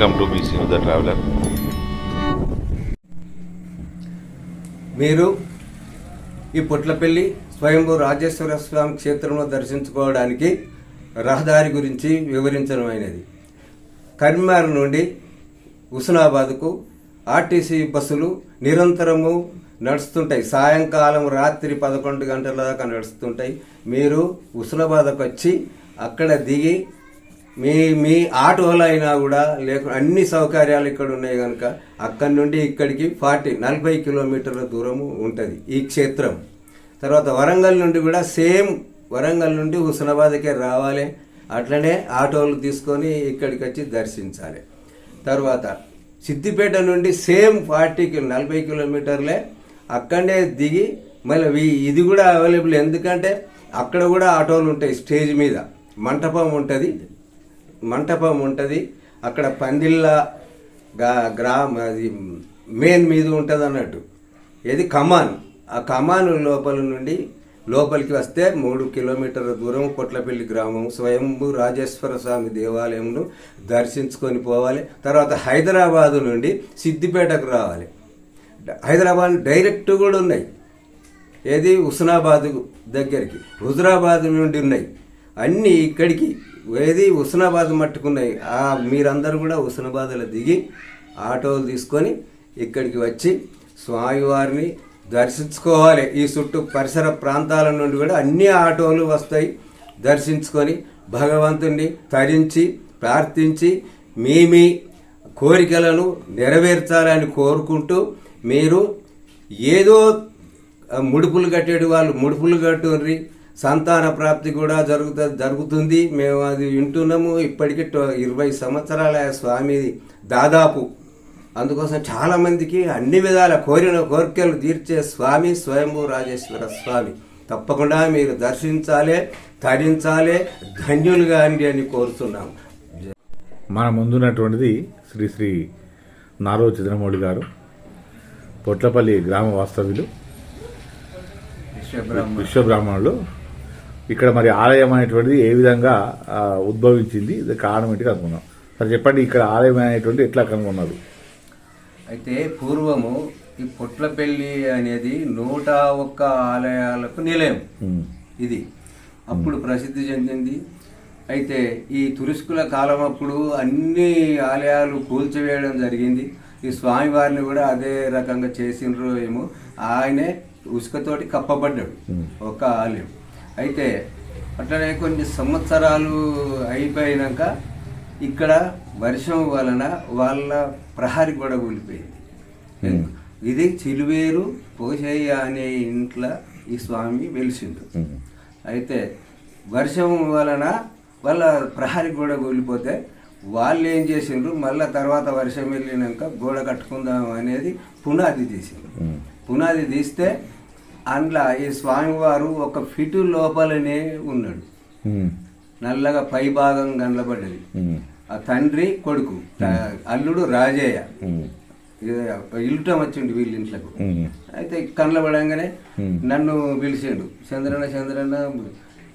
Welcome to BC the traveller. మీరు ఈ పుట్లపల్లి స్వయంభూ రాజేశ్వర స్వామి క్షేత్రంలో దర్శించుకోవడానికి రహదారి గురించి వివరించడమైనది కరీంనగర్ నుండి హుస్నాబాద్కు ఆర్టీసీ బస్సులు నిరంతరము నడుస్తుంటాయి. సాయంకాలం రాత్రి పదకొండు గంటల దాకా నడుస్తుంటాయి. మీరు హుస్నాబాద్కు వచ్చి అక్కడ దిగి మీ మీ ఆటోలో అయినా కూడా లేక అన్ని సౌకర్యాలు ఇక్కడ ఉన్నాయి కనుక అక్కడి నుండి ఇక్కడికి ఫార్టీ నలభై కిలోమీటర్ల దూరము ఉంటుంది ఈ క్షేత్రం. తర్వాత వరంగల్ నుండి కూడా సేమ్ వరంగల్ నుండి హుస్నాబాద్కే రావాలి. అట్లనే ఆటోలు తీసుకొని ఇక్కడికి వచ్చి దర్శించాలి. తర్వాత సిద్దిపేట నుండి సేమ్ ఫార్టీకి నలభై కిలోమీటర్లే అక్కడనే దిగి మళ్ళీ ఇది కూడా అవైలబుల్ ఎందుకంటే అక్కడ కూడా ఆటోలు ఉంటాయి స్టేజ్ మీద. మంటపం ఉంటుంది. మంటపం ఉంటుంది. అక్కడ పందిళ్ళ గ్రామ అది మెయిన్ మీద ఉంటుంది అన్నట్టు. ఇది కమాన్. ఆ కమాన్ లోపల నుండి లోపలికి వస్తే మూడు కిలోమీటర్ల దూరం కొట్లపల్లి గ్రామం స్వయంభు రాజేశ్వర స్వామి దేవాలయంను దర్శించుకొని పోవాలి. తర్వాత హైదరాబాదు నుండి సిద్దిపేటకు రావాలి. హైదరాబాద్ డైరెక్ట్ కూడా ఉన్నాయి. ఏది హుస్నాబాద్ దగ్గరికి హుజరాబాద్ నుండి ఉన్నాయి. అన్నీ ఇక్కడికి ఏది హుస్నాబాద్ మట్టుకున్నాయి. ఆ మీరందరూ కూడా హుస్నాబాద్లో దిగి ఆటోలు తీసుకొని ఇక్కడికి వచ్చి స్వామివారిని దర్శించుకోవాలి. ఈ చుట్టూ పరిసర ప్రాంతాల నుండి కూడా అన్ని ఆటోలు వస్తాయి. దర్శించుకొని భగవంతుణ్ణి తరించి ప్రార్థించి మీ మీ కోరికలను నెరవేర్చాలని కోరుకుంటూ మీరు ఏదో ముడుపులు కట్టేటి వాళ్ళు ముడుపులు కట్టుర్రి. సంతాన ప్రాప్తి కూడా జరుగుత జరుగుతుంది. మేము అది వింటున్నాము. ఇప్పటికి టో- ఇరవై సంవత్సరాల స్వామిది దాదాపు. అందుకోసం చాలా మందికి అన్ని విధాల కోరిన కోరికలు తీర్చే స్వామి స్వయంభూ రాజేశ్వర స్వామి. తప్పకుండా మీరు దర్శించాలి తరించాలి ధన్యులుగా అండి అని కోరుతున్నాము. మన ముందున్నటువంటిది శ్రీ శ్రీ నారో చంద్రమౌళి గారు పొట్లపల్లి గ్రామ వాస్తవ్యులు విశ్వబ్రాహ్మణులు. ఇక్కడ మరి ఆలయం అనేటువంటిది ఏ విధంగా ఉద్భవించింది ఇది కారణం ఏంటి కనుక్కున్నాం సరే చెప్పండి ఇక్కడ ఆలయం అనేటువంటి ఎట్లా కనుగొన్నారు? అయితే పూర్వము ఈ పొట్లపల్లి అనేది నూట ఒక్క ఆలయాలకు నిలయం. ఇది. అప్పుడు ప్రసిద్ధి చెందింది. అయితే ఈ తురుస్కుల కాలం అప్పుడు అన్ని ఆలయాలు కూల్చివేయడం జరిగింది. ఈ స్వామివారిని కూడా అదే రకంగా చేసిండ్రు ఏమో. ఆయనే ఉసుకతోటి కప్పబడ్డాడు ఒక ఆలయం. అయితే అట్లనే కొన్ని సంవత్సరాలు అయిపోయినాక ఇక్కడ వర్షం వలన వాళ్ళ ప్రహరి గొడవ కూలిపోయింది. ఇది చిలువేరు పోషయ్య అనే ఇంట్లో ఈ స్వామి వెలిసిండు. అయితే వర్షం వలన వాళ్ళ ప్రహరి గోడ కూలిపోతే వాళ్ళు ఏం చేసిండ్రు? మళ్ళా తర్వాత వర్షం వెళ్ళినాక గోడ కట్టుకుందాం అనేది పునాది తీసిండ్రు పునాది తీస్తే అందులో ఈ స్వామివారు ఒక ఫిటు లోపలనే ఉన్నాడు. నల్లగా పై భాగం కనబడ్డది. ఆ తండ్రి కొడుకు అల్లుడు రాజయ్య. ఇల్లుటం వచ్చిండు వీళ్ళ ఇంట్లోకి. అయితే Hmm. నన్ను పిలిచిండు. చంద్రన్న చంద్రన్న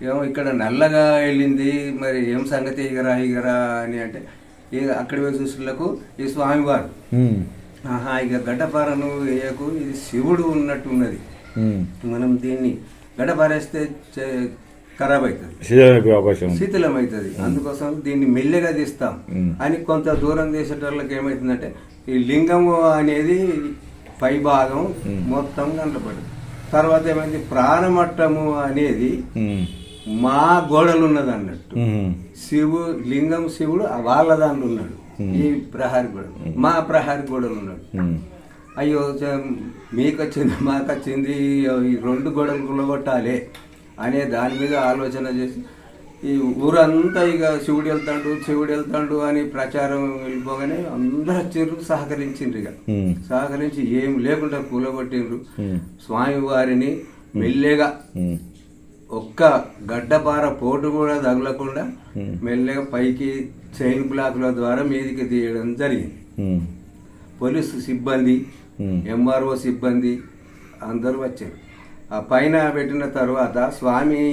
ఏమో ఇక్కడ నల్లగా వెళ్ళింది మరి ఏం సంగతి ఇగరా ఇగరా అని అంటే ఇక అక్కడ పోయి చూసులకు ఈ స్వామివారు. ఆహా ఇక గడ్డపారను వేయకు ఇది శివుడు ఉన్నట్టు ఉన్నది. మనం దీన్ని గడ్డపారేస్తే చే- ఖరాబ్ అవుతుంది అవకాశం. శీతలం అవుతుంది అందుకోసం దీన్ని మెల్లగా తీస్తాం. అని కొంత దూరం తీసేటోళ్ళకి ఏమవుతుందంటే ఈ లింగము అనేది పై భాగం. మొత్తం కనపడదు తర్వాత ఏమైంది? ప్రాణమట్టము అనేది మా గోడలు ఉన్నది అన్నట్టు శివు లింగం శివుడు వాళ్ళ దాంట్లో ఉన్నాడు. ఈ ప్రహారి గోడ. మా ప్రహారి గోడలు ఉన్నాడు అయ్యో మీకు వచ్చింది మాకు వచ్చింది ఈ రెండు గోడలు కులగొట్టాలి అనే దాని మీద ఆలోచన చేసి ఈ ఊరంతా ఇక శివుడు వెళ్తాడు శివుడు వెళ్తాడు అని ప్రచారం వెళ్ళిపోగానే అందరూ వచ్చిండ్రు సహకరించిండ్రు ఇక. సహకరించి ఏం లేకుండా కూలగొట్టిండ్రు. స్వామి వారిని మెల్లగా ఒక్క గడ్డపార పోటు కూడా తగలకుండా. మెల్లగా పైకి చైన్ బ్లాక్ల ద్వారా మీదికి తీయడం జరిగింది. పోలీసు సిబ్బంది ఎంఆర్ఓ సిబ్బంది అందరూ వచ్చారు. ఆ పైన పెట్టిన తర్వాత స్వామి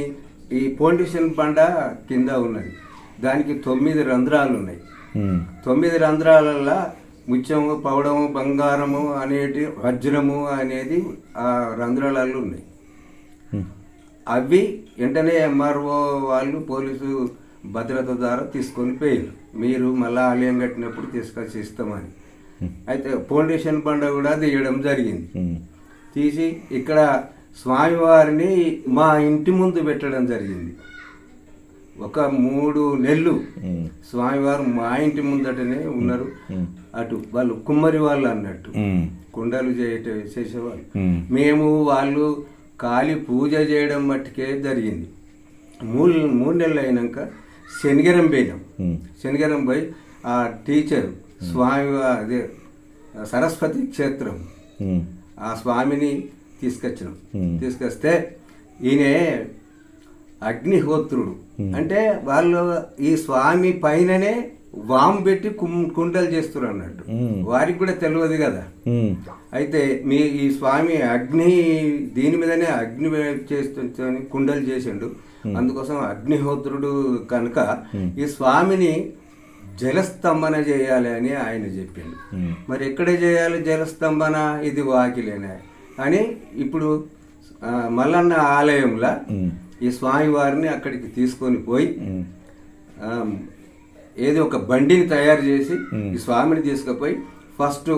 ఈ ఫౌండేషన్ బండ కింద ఉన్నది. దానికి తొమ్మిది రంధ్రాలు ఉన్నాయి. తొమ్మిది రంధ్రాలల్లో ముత్యము పౌడము బంగారము అనేటి వజ్రము అనేది ఆ రంధ్రాలలో ఉన్నాయి. అవి వెంటనే ఎంఆర్ఓ వాళ్ళు పోలీసు భద్రత ద్వారా తీసుకొని పోయారు మీరు మళ్ళీ ఆలయం కట్టినప్పుడు తీసుకొచ్చి ఇస్తామని. అయితే ఫౌండేషన్ బండ కూడా తీయడం జరిగింది. తీసి ఇక్కడ స్వామివారిని మా ఇంటి ముందు పెట్టడం జరిగింది. ఒక మూడు నెలలు స్వామివారు మా ఇంటి ముందటనే ఉన్నారు. అటు వాళ్ళు కుమ్మరి వాళ్ళు అన్నట్టు. కుండలు చేయట చేసేవాళ్ళు. మేము వాళ్ళు కాలి పూజ చేయడం మట్టుకే జరిగింది. మూడు మూడు నెలలు అయినాక శనిగరం పోయినాం. శనిగరం పోయి ఆ టీచర్ స్వామి అదే సరస్వతి క్షేత్రం. ఆ స్వామిని తీసుకొచ్చినాం. తీసుకొస్తే ఈయన అగ్నిహోత్రుడు. అంటే వాళ్ళు ఈ స్వామి పైననే వాము పెట్టి కుం- కుండలు చేస్తారు అన్నట్టు. వారికి కూడా తెలియదు కదా. అయితే మీ ఈ స్వామి అగ్ని దీని మీదనే అగ్ని చేస్తు కుండలు చేసిండు. అందుకోసం అగ్నిహోత్రుడు కనుక ఈ స్వామిని జలస్తంభన చేయాలి అని ఆయన చెప్పిండు. మరి ఎక్కడ చేయాలి జలస్తంభన? ఇది వాకిలేనే. అని ఇప్పుడు మల్లన్న ఆలయంలో ఈ స్వామి వారిని అక్కడికి తీసుకొని పోయి ఏదో ఒక బండిని తయారు చేసి. ఈ స్వామిని తీసుకుపోయి ఫస్ట్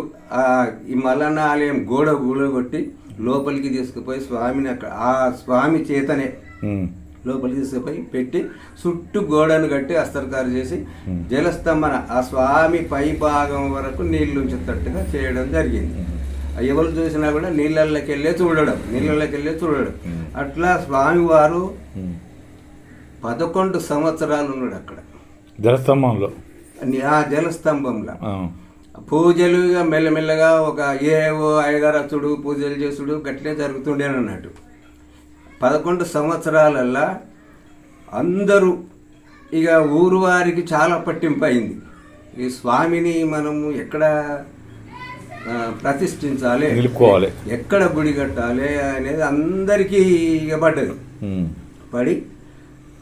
ఈ మల్లన్న ఆలయం గోడ గూడగొట్టి లోపలికి తీసుకుపోయి స్వామిని అక్కడ ఆ స్వామి చేతనే లోపలికి తీసుకుపోయి పెట్టి చుట్టూ గోడను కట్టి అస్తరకారు చేసి జలస్తంభన ఆ స్వామి పై భాగం వరకు నీళ్ళు ఉంచేటట్టుగా చేయడం జరిగింది. ఎవరు చూసినా కూడా నీళ్ళల్లోకి వెళ్ళే చూడడం నీళ్ళలోకి వెళ్ళే చూడడం అట్లా స్వామివారు. పదకొండు సంవత్సరాలు ఉన్నాడు అక్కడ. జలస్తంభంలో? ఆ జలస్తంభంలో. ఆ, పూజలు ఇక మెల్లమెల్లగా ఒక ఏవో అయ్యగారచ్చుడు పూజలు చేసుడు గట్లే జరుగుతుండే అన్నట్టు పదకొండు సంవత్సరాలల్లా అందరూ ఇక ఊరు వారికి చాలా పట్టింపు అయింది ఈ స్వామిని మనము ఎక్కడ ప్రతిష్ఠించాలి నిలుపుకోవాలి. ఎక్కడ గుడి కట్టాలి అనేది అందరికీ ఇక పడ్డది పడి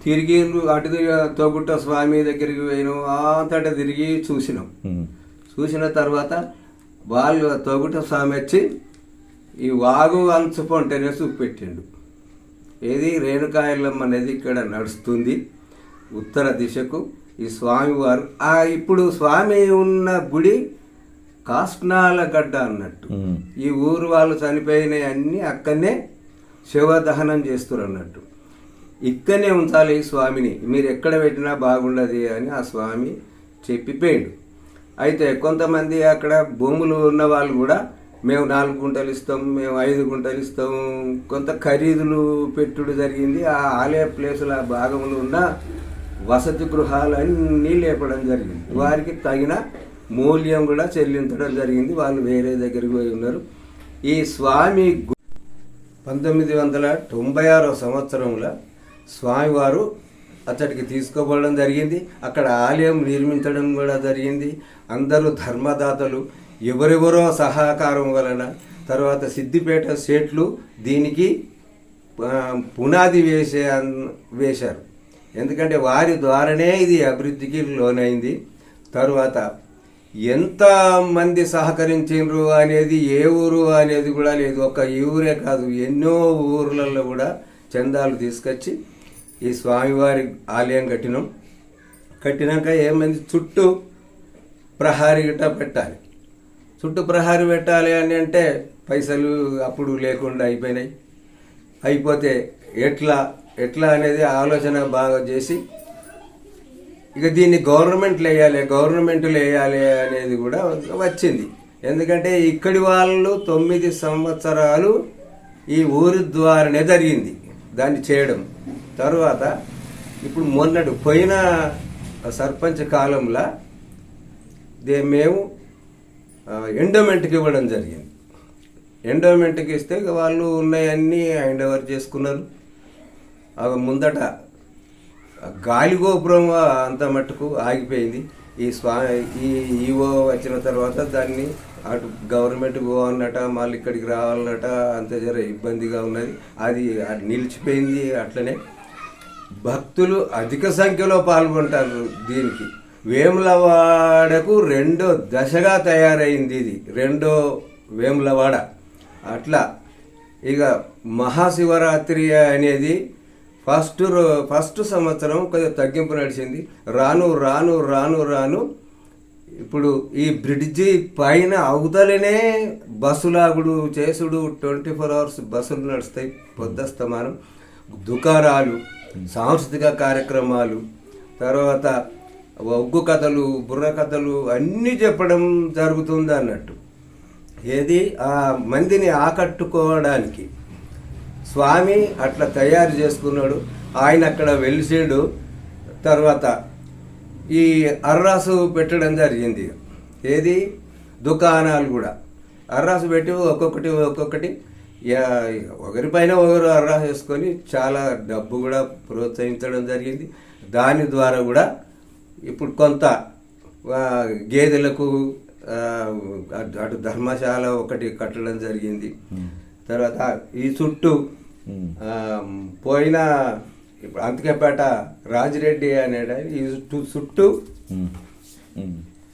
తిరిగి అటు తోగుట్ట స్వామి దగ్గరికి పోయినాం అంతటా తిరిగి చూసినాం. చూసిన తర్వాత వాళ్ళు తోగుట స్వామి వచ్చి ఈ వాగు అంచు పొంటనే చూపెట్టిండు. ఏది రేణుకాయలమ్మ అనేది ఇక్కడ నడుస్తుంది ఉత్తర దిశకు. ఈ స్వామి వారు ఆ ఇప్పుడు స్వామి ఉన్న గుడి కాస్నాల గడ్డ అన్నట్టు. ఈ ఊరు వాళ్ళు చనిపోయినవి అన్నీ అక్కడనే శివదహనం చేస్తారు అన్నట్టు. ఇక్కడనే ఉంచాలి ఈ స్వామిని. మీరు ఎక్కడ పెట్టినా బాగుండదు అని ఆ స్వామి చెప్పిపోయాడు. అయితే కొంతమంది అక్కడ భూములు ఉన్న వాళ్ళు కూడా మేము నాలుగు గుంటలు ఇస్తాం మేము ఐదు గుంటలు ఇస్తాం. కొంత ఖరీదులు పెట్టుడు జరిగింది. ఆ ఆలయ ప్లేసుల భాగంలో ఉన్న వసతి గృహాలు అన్నీ లేపడం జరిగింది. వారికి తగిన మూల్యం కూడా చెల్లించడం జరిగింది. వాళ్ళు వేరే దగ్గరికి పోయి ఉన్నారు. ఈ స్వామి పంతొమ్మిది వందల తొంభై ఆరో సంవత్సరంలో స్వామివారు అతడికి తీసుకోబడడం జరిగింది. అక్కడ ఆలయం నిర్మించడం కూడా జరిగింది. అందరూ ధర్మదాతలు. ఎవరెవరో సహకారం వలన తర్వాత సిద్దిపేట సేట్లు దీనికి పునాది వేసే అన్- వేశారు. ఎందుకంటే వారి ద్వారానే ఇది అభివృద్ధికి లోనైంది. తరువాత ఎంత మంది సహకరించిండ్రు అనేది ఏ ఊరు అనేది కూడా లేదు. ఒక ఈ ఊరే కాదు ఎన్నో ఊర్లలో కూడా చందాలు తీసుకొచ్చి ఈ స్వామివారి ఆలయం కట్టినాం. కట్టినాక ఏమైంది? చుట్టూ ప్రహారీ గిట్ట పెట్టాలి. చుట్టూ ప్రహారీ పెట్టాలి అని అంటే పైసలు అప్పుడు లేకుండా అయిపోయినాయి. అయిపోతే ఎట్లా ఎట్లా అనేది ఆలోచన బాగా చేసి ఇక దీన్ని గవర్నమెంట్లు వేయాలి గవర్నమెంట్లు వేయాలి అనేది కూడా వచ్చింది. ఎందుకంటే ఇక్కడి వాళ్ళు తొమ్మిది సంవత్సరాలు ఈ ఊరి ద్వారానే జరిగింది దాన్ని చేయడం. తర్వాత ఇప్పుడు మొన్నటి పోయిన సర్పంచ్ కాలంలో దే మేము ఎండోమెంట్కి ఇవ్వడం జరిగింది. ఎండోమెంట్కి ఇస్తే వాళ్ళు ఉన్నాయన్నీ హ్యాండ్ ఓవర్ చేసుకున్నారు? అవి ముందట గాలి గోపురం అంత మట్టుకు ఆగిపోయింది. ఈ స్వా ఈ ఈవో వచ్చిన తర్వాత దాన్ని అటు గవర్నమెంట్ పోవాలన్నట మళ్ళీ ఇక్కడికి రావాలన్నట అంత జర ఇబ్బందిగా ఉన్నది. అది అది నిలిచిపోయింది అట్లనే. భక్తులు అధిక సంఖ్యలో పాల్గొంటారు దీనికి. వేములవాడకు రెండో దశగా తయారైంది ఇది. రెండో వేములవాడ. అట్లా. ఇక మహాశివరాత్రి అనేది ఫస్ట్ రో- ఫస్ట్ సంవత్సరం కొద్దిగా తగ్గింపు నడిచింది. రాను రాను రాను రాను. ఇప్పుడు ఈ బ్రిడ్జి పైన అవతలనే బస్సులాగుడు చేసుడు ట్వంటీ ఫోర్ అవర్స్ బస్సులు నడుస్తాయి. పొద్దస్తమానం. దుకాణాలు సాంస్కృతిక కార్యక్రమాలు తర్వాత ఒగ్గు కథలు బుర్ర కథలు అన్నీ చెప్పడం జరుగుతుంది అన్నట్టు. ఏది? ఆ మందిని ఆకట్టుకోవడానికి. స్వామి అట్లా తయారు చేసుకున్నాడు. ఆయన అక్కడ వెలిసాడు. తర్వాత ఈ అర్రాసు పెట్టడం జరిగింది. ఏది? దుకాణాలు కూడా. అర్రాసు పెట్టి ఒక్కొక్కటి ఒక్కొక్కటి. ఒకరి ఒకరిపైన ఒకరు అర్రాసు వేసుకొని చాలా డబ్బు కూడా ప్రోత్సహించడం జరిగింది. దాని ద్వారా కూడా ఇప్పుడు కొంత గేదెలకు అటు- ధర్మశాల ఒకటి కట్టడం జరిగింది. తర్వాత ఈ చుట్టూ పోయిన ఇప్పుడు అంతకేపేట రాజిరెడ్డి అనే ఈ చుట్టూ చుట్టూ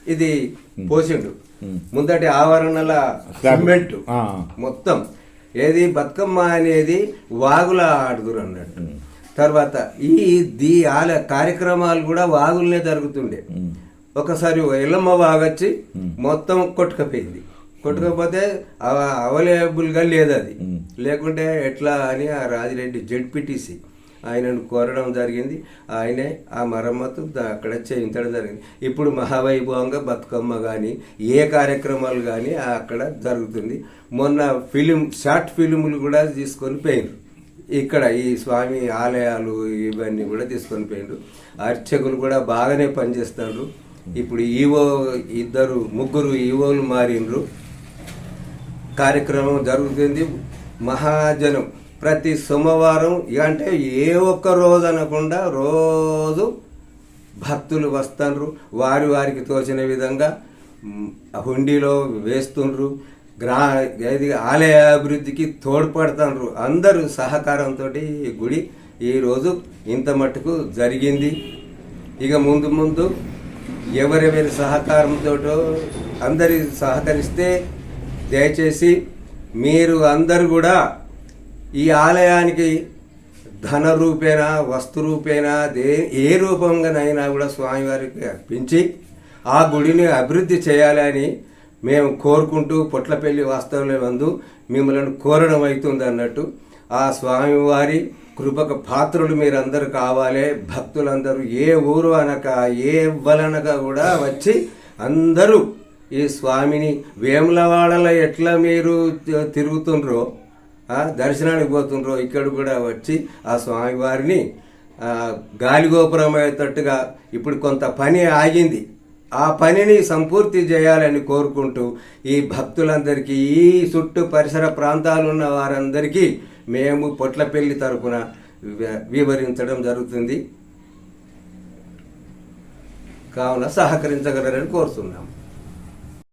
ఇది పోసిండు. ముందటి ఆవరణల సిమెంట్. మొత్తం. ఏది బతుకమ్మ అనేది వాగుల ఆడుదురు అన్నట్టు. తర్వాత ఈ దీ ఆల కార్యక్రమాలు కూడా వాగులనే జరుగుతుండే. ఒకసారి ఎల్లమ్మ వాగొచ్చి మొత్తం కొట్టుకపోయింది. కొట్టుకపోతే అవైలబుల్గా లేదు అది లేకుంటే ఎట్లా అని ఆ రాజిరెడ్డి జడ్పీటీసీ ఆయనను కోరడం జరిగింది. ఆయనే ఆ మరమ్మతు అక్కడ చేయించడం జరిగింది. ఇప్పుడు మహావైభవంగా బతుకమ్మ కానీ ఏ కార్యక్రమాలు కానీ అక్కడ జరుగుతుంది. మొన్న ఫిలిం షార్ట్ ఫిలిములు కూడా తీసుకొని పోయినారు ఇక్కడ ఈ స్వామి ఆలయాలు ఇవన్నీ కూడా తీసుకొని పోయిండ్రు అర్చకులు కూడా బాగానే పనిచేస్తారు ఇప్పుడు ఈవో ఇద్దరు ముగ్గురు ఈవోలు మారిండ్రు. కార్యక్రమం జరుగుతుంది. మహాజనం ప్రతి సోమవారం ఇక అంటే ఏ ఒక్క రోజు అనకుండా రోజు భక్తులు వస్తారు వారి వారికి తోచిన విధంగా హుండీలో వేస్తుండ్రు. గ్రా ఇది ఆలయ అభివృద్ధికి తోడ్పడుతున్నారు అందరూ సహకారంతో ఈ గుడి ఈరోజు ఇంత మట్టుకు జరిగింది. ఇక ముందు ముందు ఎవరెవరి సహకారంతో అందరి సహకరిస్తే దయచేసి మీరు అందరు కూడా ఈ ఆలయానికి ధన రూపేణ వస్తు రూపేణా దే ఏ రూపంగానైనా కూడా స్వామివారికి అర్పించి ఆ గుడిని అభివృద్ధి చేయాలని మేము కోరుకుంటూ పొట్లపల్లి వాస్తవంలో వందు మిమ్మల్ని కోరడం అవుతుంది అన్నట్టు ఆ స్వామివారి కృపక పాత్రులు మీరందరూ కావాలి. భక్తులందరూ ఏ ఊరు అనక ఏ ఎవ్వలనక కూడా వచ్చి అందరూ ఈ స్వామిని వేములవాడలో ఎట్లా మీరు తిరుగుతుండ్రో దర్శనానికి పోతుండ్రో ఇక్కడ కూడా వచ్చి ఆ స్వామివారిని గాలిగోపురం అయ్యేటట్టుగా ఇప్పుడు కొంత పని ఆగింది. ఆ పనిని సంపూర్తి చేయాలని కోరుకుంటూ ఈ భక్తులందరికీ ఈ చుట్టూ పరిసర ప్రాంతాలు ఉన్న వారందరికీ మేము పొట్లపల్లి తరపున వివరించడం జరుగుతుంది. కావున సహకరించగలరని కోరుతున్నాము.